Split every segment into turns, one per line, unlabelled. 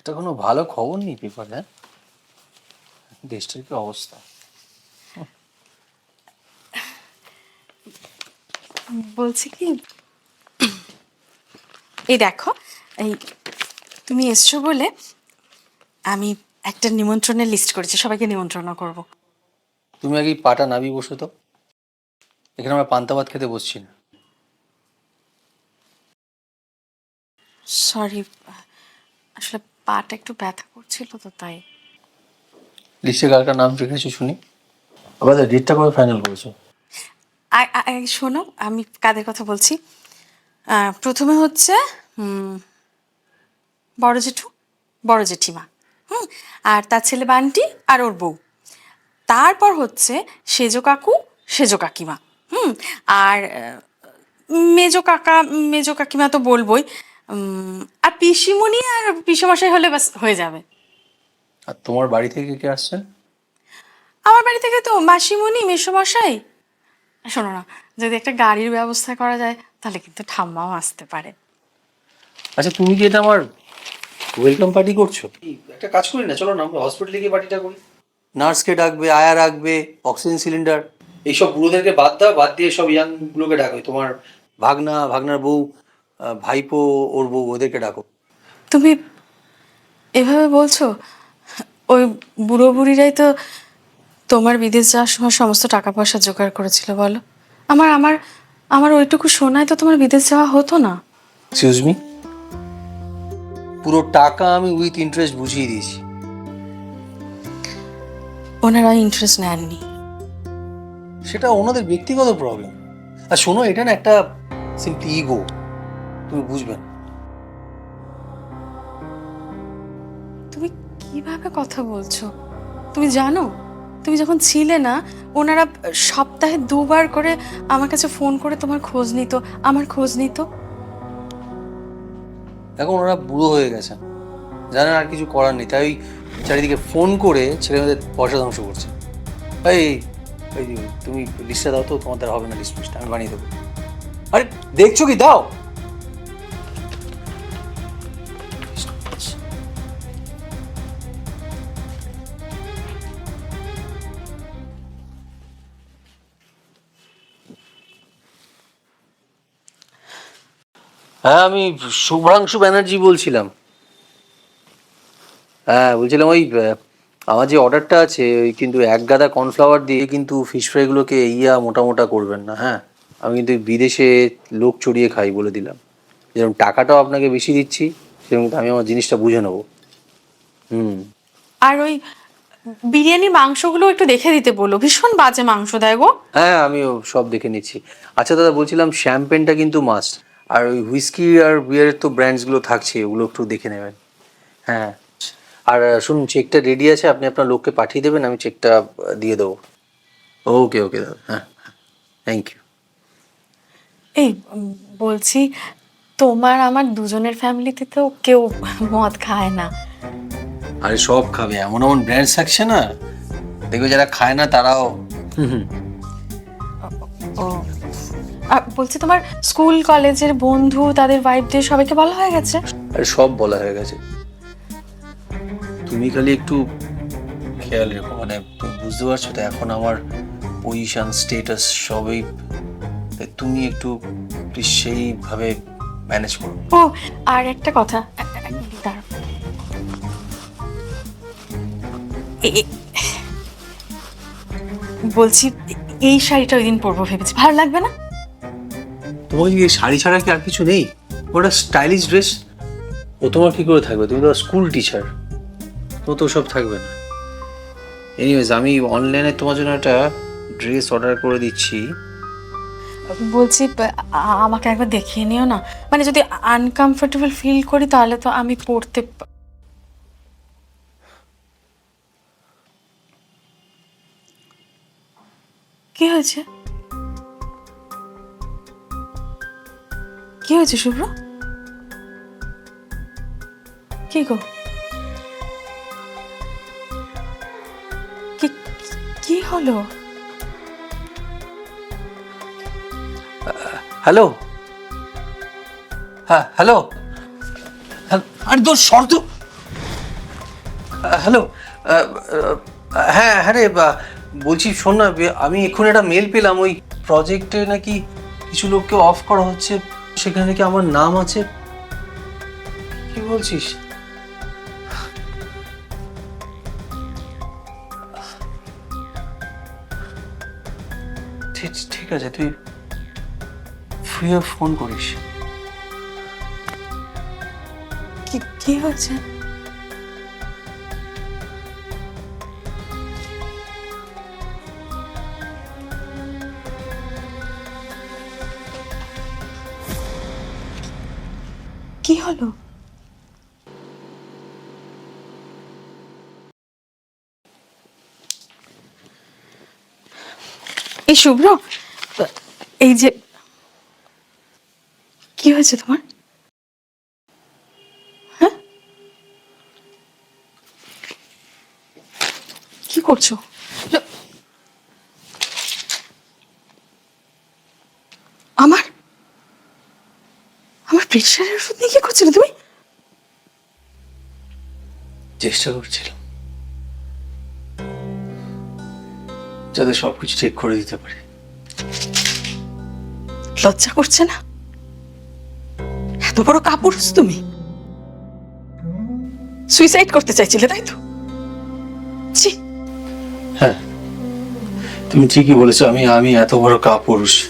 একটা কোনো ভালো খবর নেই পেপারে হ্যাঁ? দেশটার কি অবস্থা?
বলছি কি এই দেখো এই তুমি এসছো বলে আমি একটা নিমন্ত্রণের লিস্ট করেছি সবাইকে নিমন্ত্রণ করব।
তুমি আগে পাটা নাবি বসো তো। এখানে আমরা পান্তা ভাত খেতে বসছি না।
সরি আসলে পাটা একটু ব্যথা করছিল তো তাই।
লিস্টে কার কার নাম রেখেছো শুনি? আবার ডেটটা কবে ফাইনাল করেছ?
আ- আ- আ- শোনো আমি কাদের কথা বলছি? আহ, প্রথমে হচ্ছে উম, বড় জেঠু বড় জেঠিমা হুম? আর তার ছেলে বান্টি আর ওর বউ। তারপর হচ্ছে সেজো কাকু সেজো কাকিমা হুম? আর আহ, মেজো কাকা মেজো কাকিমা তো বলবোই আর পিসিমণি আর পিসেমশাই হলে বাস হয়ে যাবে।
আর তোমার বাড়ি থেকে কে আসছেন
আমার বাড়ি থেকে তো মাসিমণি মেসোমশাই। শোনো না যদি একটা গাড়ির ব্যবস্থা করা যায় তাহলে কিন্তু ঠাম্মাও আসতে পারে।
আচ্ছা তুমি কি এটা আমার ওয়েলকাম পার্টি করছ? একটা কাজ করি না চলো না আমরা হসপিটালে গিয়ে পার্টিটা করি। নার্সকে ডাকবে আয়া রাখবে অক্সিজেন সিলিন্ডার এইসব বুড়োদেরকে বাদ দাও বাদ দিয়ে সব ইয়াং গুলোকে ডাকবে তোমার ভাগনা ভাগনার বউ। ভাইপো ওর বউ ওদেরকে ডাকো।
তুমি এভাবে বলছো? ওই বুড়ো বুড়িরাই তো তোমার বিদেশ যাওয়ার সময় সমস্ত টাকা পয়সা জোগাড় করেছিল বলো। আমার আমার আমার ওইটুকু শোনায় তো তোমার বিদেশ যাওয়া হতো না।
এক্সকিউজ মি পুরো টাকা আমি উইথ ইন্টারেস্ট বুঝিয়ে দিয়েছি।
ওনারা ইন্টারেস্ট নেননি।
সেটা ওনাদের ব্যক্তিগত প্রবলেম আর শোনো এটা না একটা সিম্পলি ইগো তুমি বুঝবে না।
তুমি কীভাবে কথা বলছো? তুমি জানো? তুমি যখন ছিলে না ওনারা সপ্তাহে দুবার করে আমার কাছে ফোন করে তোমার খোঁজ নিত আমার খোঁজ নিত।
এখন ওনারা বুড়ো হয়ে গেছে জানেন আর কিছু করার নেই তাই ওই চারিদিকে ফোন করে ছেলেমেয়েদের পয়সা ধ্বংস করছে। এই তুমি লিস্টটা দাও তো তোমাদের হবে না লিস্ট আমি বানিয়ে দেবো। আরে দেখছ কি? দাও! হ্যাঁ আমি শুভ্রাংশু ব্যানার্জি বলছিলাম। হ্যাঁ বলছিলাম ওই আমার যে অর্ডারটা আছে ওই কিন্তু এক গাদা কর্নফ্লাওয়ার দিয়ে কিন্তু ফিশ ফ্রাইগুলোকে ইয়া মোটা মোটা করবেন না হ্যাঁ। আমি কিন্তু বিদেশে লোক চড়িয়ে খাই বলে দিলাম। যেরকম টাকাটাও আপনাকে বেশি দিচ্ছি সেরকম আমি আমার জিনিসটা বুঝে নেব। হুম।
আর ওই বিরিয়ানির মাংসগুলো একটু দেখে দিতে বলো ভীষণ বাজে মাংস দেয় গো।
হ্যাঁ আমিও সব দেখে নিচ্ছি। আচ্ছা দাদা বলছিলাম শ্যাম্পেনটা কিন্তু মাস্ট আর ওই হুইস্কি আর বিয়ারের তো ব্র্যান্ডসগুলো থাকছে ওগুলো একটু দেখে নেবেন। হ্যাঁ। আর শুনুন চেকটা রেডি আছে আপনি আপনার লোককে পাঠিয়ে দেবেন আমি চেকটা দিয়ে দেবো। ওকে ওকে দাদা। হ্যাঁ থ্যাংক ইউ
এই বলছি তোমার আমার দুজনের ফ্যামিলিতে তো কেউ মদ খায় না।
আরে সব খাবে এমন এমন ব্র্যান্ডস থাকছে না। দেখবে যারা খায় না তারাও। হুম হুম।
বলছি তোমার স্কুল কলেজের বন্ধু তাদের ওয়াইফদের সবাইকে বলা হয়ে গেছে?
আরে সব বলা হয়ে গেছে। তুমি খালি একটু খেয়াল রেখো মানে তুমি বুঝতে পারছ তো এখন আমার পজিশন স্টেটাস সবই তাই তুমি একটু প্লিজ সেইভাবে ম্যানেজ করো।
ও আর একটা কথা দাঁড়াও। এ- এ- বলছি এই শাড়িটা ওই দিন পরবো ভেবেছি। ভালো লাগবে না?
তোমাকে কি শাড়ি ছাড়া কি আর কিছু নেই? ওটা স্টাইলিশ ড্রেস ও তোমার কী করে থাকবে? তুমি তো স্কুল টিচার তো তো সব থাকবে না। এনিওয়েজ আমি অনলাইনে তোমার জন্য একটা ড্রেস অর্ডার করে দিচ্ছি।
বলছি আ- আমাকে একবার দেখিয়ে নিও না। মানে যদি আনকমফোর্টেবল ফিল করি তাহলে তো আমি পড়তে পা- কি হয়েছে? কি হয়েছে শুভ্র? কি গো? কি হলো?
হ্যালো? হ্যাঁ হ্যালো? হ্যাঁ, আরে তোর শর্ত হ্যালো? হ্যাঁ হ্যাঁ রে বলছি শোন না আমি এক্ষুনি একটা মেল পেলাম ওই প্রজেক্টে নাকি কিছু লোককে অফ করা হচ্ছে। সেখানে কি আমার নাম আছে? কি বলছিস? ঠিক আছে, তুই ফ্রিয়ে ফোন করিস।
কি কি হয়েছে? কি হলো? এই শুভ্র এই যে কি হয়েছে তোমার? হ্যাঁ? কি করছ ল- আমার আমার প্রেশারের ওষুধ নিয়ে কি করছিলে তুমি?
চেষ্টা করছিলাম। যাতে সবকিছু ঠিক করে দিতে পারি।
লজ্জা করছে না? এত বড় কাপুরুষ তুমি। সুইসাইড করতে চাইছিলে তাই তো?
হ্যাঁ। তুমি ঠিকই বলেছ আমি আমি এত বড় কাপুরুষ।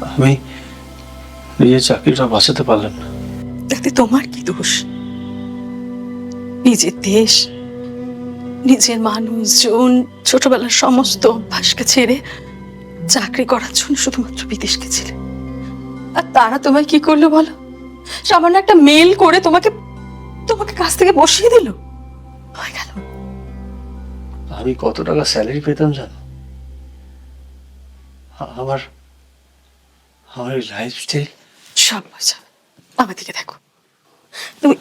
আমি নিজের চাকরিটা বাঁচাতে পারলেন না।
তাতে তোমার কি দোষ? নিজের দেশ নিজের মানুষজন ছোটবেলার সমস্ত অভ্যাসকে ছেড়ে চাকরি করার জন্য শুধুমাত্র বিদেশ গেছিলে আর তারা তোমায় কি করল বলো? সামান্য একটা মেল করে তোমাকে তোমাকে কাছ থেকে বসিয়ে দিল? হয়ে গেল।
আমি কত টাকা স্যালারি পেতাম জানো? আমার আমার লাইফস্টাইল
সব হয়ে যাবে আমার দিকে দেখো। তুমি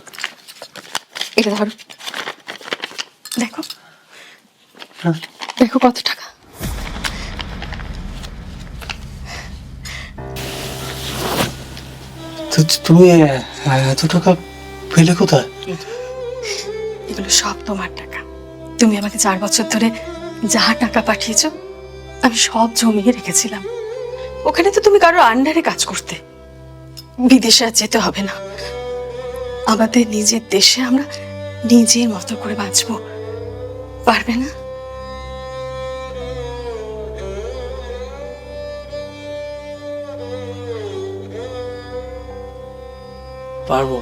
এটা ধরো। দেখো। দেখো কত টাকা।
তুমি এত টাকা পেলে কোথায়?
এগুলো সব তোমার টাকা। তুমি আমাকে চার বছর ধরে যা টাকা পাঠিয়েছো আমি সব জমিয়ে রেখেছিলাম। ওখানে তো তুমি কারও আন্ডারে কাজ করতে। বিদেশে আর যেতে হবে না। আমাদের নিজের দেশে আমরা নিজের মতো করে বাঁচবো। পারবে না?
পারব।